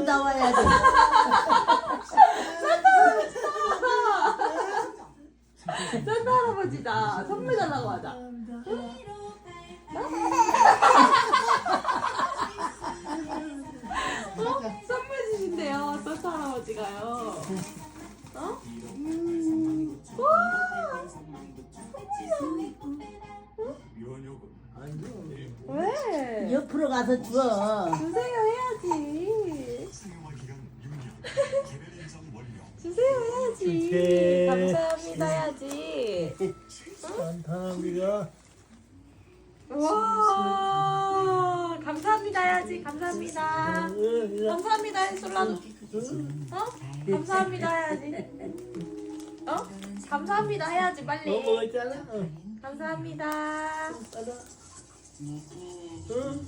또 나와야 돼. 산타 할아버지다. 선물 달라고 하자. 어? 선물 주신대요. 산타 할아버지가요. 어? 왜? 옆으로 가서 줘. 주세요 해야지. 주세요 해야지. 주세. 감사합니다 해야지. 산타나비가 와 감사합니다 해야지. 감사합니다. 감사합니다 해 솔라도. 어? 감사합니다 해야지. 어? 감사합니다 해야지 뭐 빨리. 먹었잖아. 어. 감사합니다. 응.